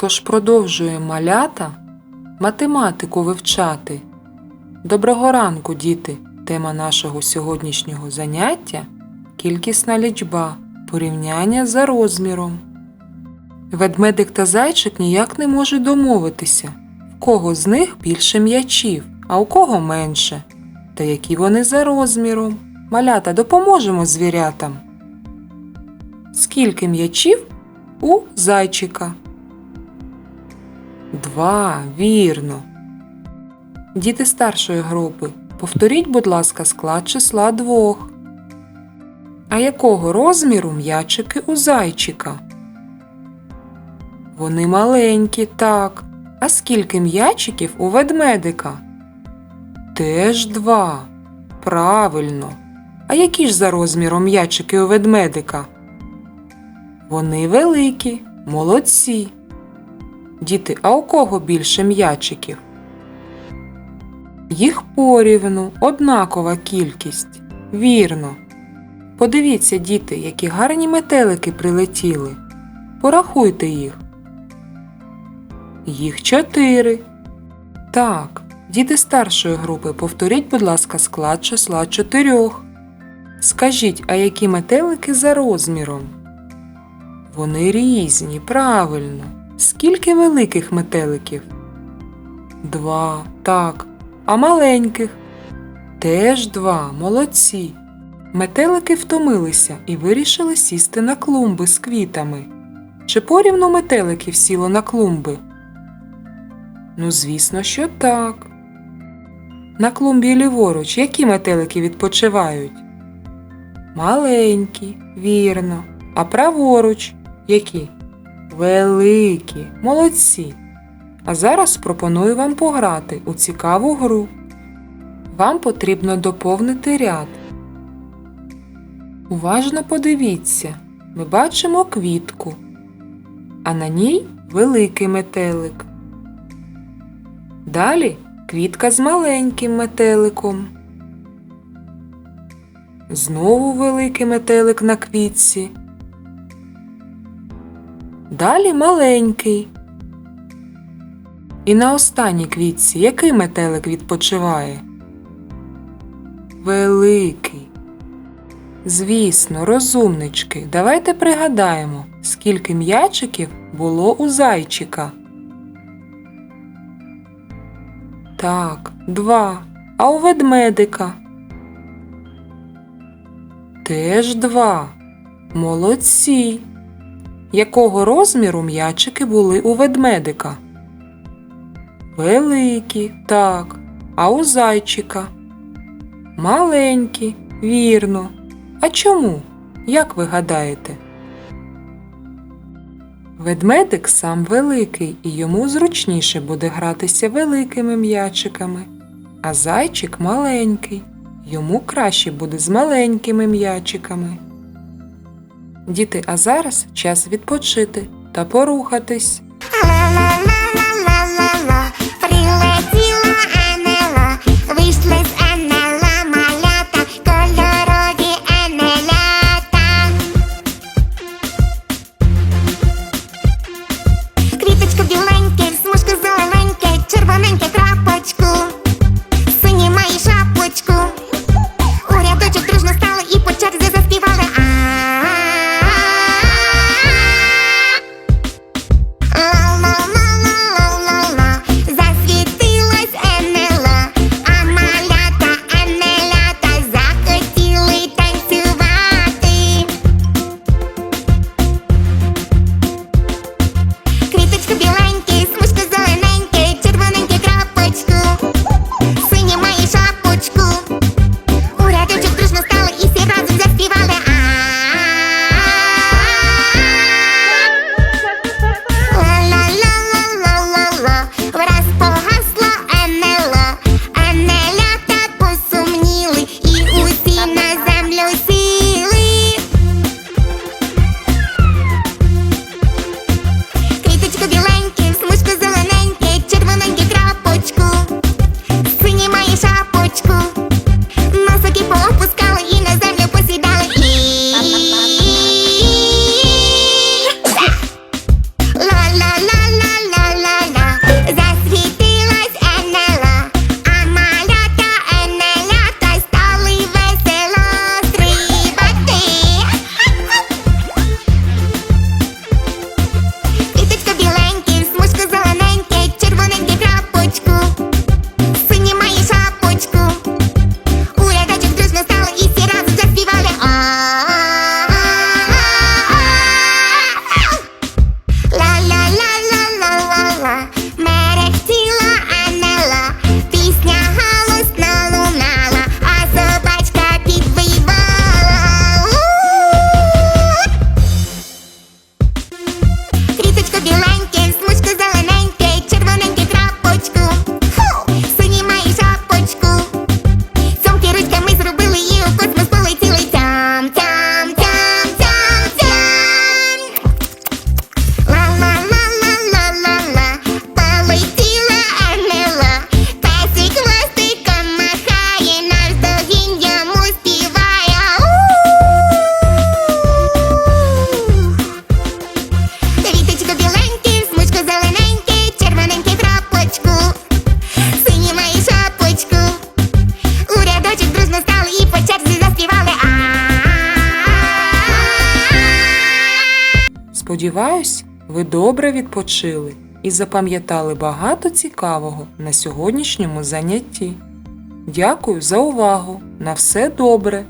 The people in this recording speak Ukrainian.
Тож продовжуємо малята математику вивчати. Доброго ранку, діти! Тема нашого сьогоднішнього заняття кількісна лічба, порівняння за розміром. Ведмедик та зайчик ніяк не можуть домовитися, в кого з них більше м'ячів, а у кого менше, та які вони за розміром. Малята допоможемо звірятам. Скільки м'ячів у зайчика? Два, вірно. Діти старшої групи, повторіть, будь ласка, склад числа двох. А якого розміру м'ячики у зайчика? Вони маленькі, так. А скільки м'ячиків у ведмедика? Теж два. Правильно. А які ж за розміром м'ячики у ведмедика? Вони великі, молодці. Діти, а у кого більше м'ячиків? Їх порівну, однакова кількість. Вірно. Подивіться, діти, які гарні метелики прилетіли. Порахуйте їх. Їх чотири. Так, діти старшої групи, повторіть, будь ласка, склад числа чотирьох. Скажіть, а які метелики за розміром? Вони різні, правильно. Скільки великих метеликів? Два, так. А маленьких? Теж два, молодці. Метелики втомилися і вирішили сісти на клумби з квітами. Чи порівну метеликів сіло на клумби? Ну, звісно, що так. На клумбі ліворуч які метелики відпочивають? Маленькі, вірно. А праворуч які? Великі, молодці. А зараз пропоную вам пограти у цікаву гру. Вам потрібно доповнити ряд. Уважно подивіться, ми бачимо квітку, а на ній великий метелик. Далі квітка з маленьким метеликом. Знову великий метелик на квітці. Далі маленький. І на останній квітці який метелик відпочиває? Великий. Звісно, розумнички, давайте пригадаємо, скільки м'ячиків було у зайчика. Так, два. А у ведмедика? Теж два. Молодці. Якого розміру м'ячики були у ведмедика? Великі, так. А у зайчика? Маленькі, вірно. А чому? Як ви гадаєте? Ведмедик сам великий і йому зручніше буде гратися великими м'ячиками, а зайчик маленький. Йому краще буде з маленькими м'ячиками. Діти, а зараз час відпочити та порухатись. Сподіваюсь, ви добре відпочили і запам'ятали багато цікавого на сьогоднішньому занятті. Дякую за увагу! На все добре!